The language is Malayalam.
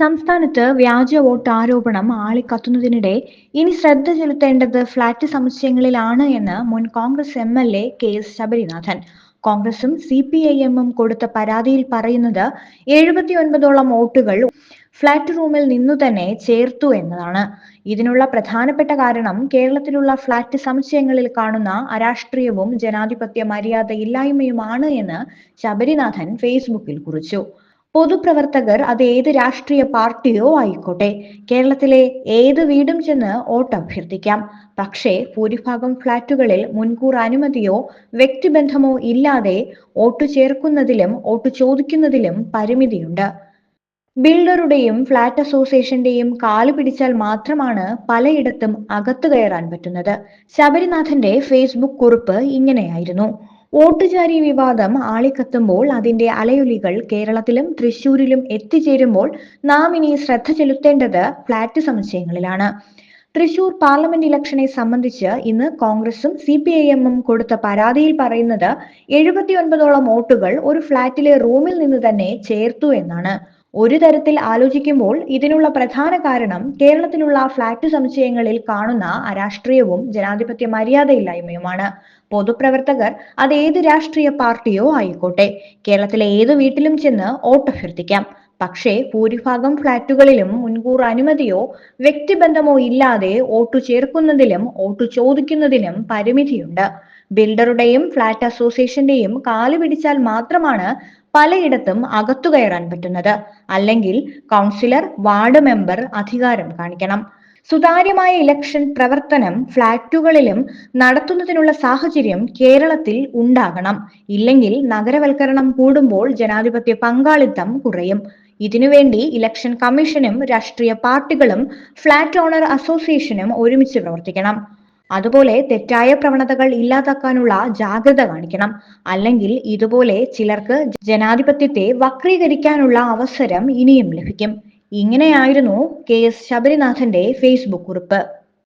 സംസ്ഥാനത്ത് വ്യാജ വോട്ട് ആരോപണം ആളിക്കത്തുന്നതിനിടെ ഇനി ശ്രദ്ധ ചെലുത്തേണ്ടത് ഫ്ളാറ്റ് സമുച്ചയങ്ങളിലാണ് എന്ന് മുൻ Congress M L A K S Sabarinathan. കോൺഗ്രസും സി പി ഐ എമ്മും കൊടുത്ത പരാതിയിൽ പറയുന്നത് എഴുപത്തിയൊൻപതോളം വോട്ടുകൾ ഫ്ളാറ്റ് റൂമിൽ നിന്നു തന്നെ ചേർത്തു എന്നതാണ്. ഇതിനുള്ള പ്രധാനപ്പെട്ട കാരണം കേരളത്തിലുള്ള ഫ്ളാറ്റ് സമുച്ചയങ്ങളിൽ കാണുന്ന അരാഷ്ട്രീയവും ജനാധിപത്യ മര്യാദയില്ലായ്മയുമാണ് എന്ന് ശബരിനാഥൻ ഫേസ്ബുക്കിൽ കുറിച്ചു. പൊതുപ്രവർത്തകർ അത് ഏത് രാഷ്ട്രീയ പാർട്ടിയോ ആയിക്കോട്ടെ. കേരളത്തിലെ ഏത് വീടും ചെന്ന് വോട്ട് അഭ്യർത്ഥിക്കാം. പക്ഷേ ഭൂരിഭാഗം ഫ്ളാറ്റുകളിൽ മുൻകൂർ അനുമതിയോ വ്യക്തിബന്ധമോ ഇല്ലാതെ വോട്ട് ചേർക്കുന്നതിലും വോട്ട് ചോദിക്കുന്നതിലും പരിമിതിയുണ്ട്. ബിൽഡറുടെയും ഫ്ളാറ്റ് അസോസിയേഷന്റെയും കാൽ പിടിച്ചാൽ മാത്രമാണ് പലയിടത്തും അകത്തു കയറാൻ പറ്റുന്നത്. ശബരിനാഥന്റെ ഫേസ്ബുക്ക് കുറിപ്പ് ഇങ്ങനെയായിരുന്നു. വോട്ടുചാരി വിവാദം ആളിക്കത്തുമ്പോൾ അതിന്റെ അലയൊലികൾ കേരളത്തിലും തൃശൂരിലും എത്തിച്ചേരുമ്പോൾ നാം ഇനി ശ്രദ്ധ ചെലുത്തേണ്ടത് ഫ്ളാറ്റ് സമുച്ചയങ്ങളിലാണ്. തൃശൂർ പാർലമെന്റ് ഇലക്ഷനെ സംബന്ധിച്ച് ഇന്ന് കോൺഗ്രസും സി പി ഐ എമ്മും കൊടുത്ത പരാതിയിൽ പറയുന്നത് എഴുപത്തിയൊൻപതോളം വോട്ടുകൾ ഒരു ഫ്ളാറ്റിലെ റൂമിൽ നിന്ന് തന്നെ ചേർത്തു എന്നാണ്. ഒരു തരത്തിൽ ആലോചിക്കുമ്പോൾ ഇതിനുള്ള പ്രധാന കാരണം കേരളത്തിലുള്ള ഫ്ളാറ്റ് സമുച്ചയങ്ങളിൽ കാണുന്ന അരാഷ്ട്രീയവും ജനാധിപത്യ മര്യാദയില്ലായ്മയുമാണ്. പൊതുപ്രവർത്തകർ അത് ഏത് രാഷ്ട്രീയ പാർട്ടിയോ ആയിക്കോട്ടെ. കേരളത്തിലെ ഏത് വീട്ടിലും ചെന്ന് വോട്ട് അഭ്യർത്ഥിക്കാം. പക്ഷേ ഭൂരിഭാഗം ഫ്ളാറ്റുകളിലും മുൻകൂർ അനുമതിയോ വ്യക്തിബന്ധമോ ഇല്ലാതെ വോട്ടു ചേർക്കുന്നതിലും വോട്ടു ചോദിക്കുന്നതിലും പരിമിതിയുണ്ട്. ബിൽഡറുടെയും ഫ്ളാറ്റ് അസോസിയേഷന്റെയും കാൽ പിടിച്ചാൽ മാത്രമാണ് പലയിടത്തും അകത്തു കയറാൻ പറ്റുന്നത്. അല്ലെങ്കിൽ കൗൺസിലർ വാർഡ് മെമ്പർ അധികാരം കാണിക്കണം. സുതാര്യമായ ഇലക്ഷൻ പ്രവർത്തനം ഫ്ളാറ്റുകളിലും നടത്തുന്നതിനുള്ള സാഹചര്യം കേരളത്തിൽ ഉണ്ടാകണം. ഇല്ലെങ്കിൽ നഗരവൽക്കരണം കൂടുമ്പോൾ ജനാധിപത്യ പങ്കാളിത്തം കുറയും. ഇതിനുവേണ്ടി ഇലക്ഷൻ കമ്മീഷനും രാഷ്ട്രീയ പാർട്ടികളും ഫ്ളാറ്റ് ഓണർ അസോസിയേഷനും ഒരുമിച്ച് പ്രവർത്തിക്കണം. അതുപോലെ തെറ്റായ പ്രവണതകൾ ഇല്ലാതാക്കാനുള്ള ജാഗ്രത കാണിക്കണം. അല്ലെങ്കിൽ ഇതുപോലെ ചിലർക്ക് ജനാധിപത്യത്തെ വക്രീകരിക്കാനുള്ള അവസരം ഇനിയും ലഭിക്കും. ഇങ്ങനെയായിരുന്നു കെ എസ് ശബരിനാഥന്റെ ഫേസ്ബുക്ക് കുറിപ്പ്.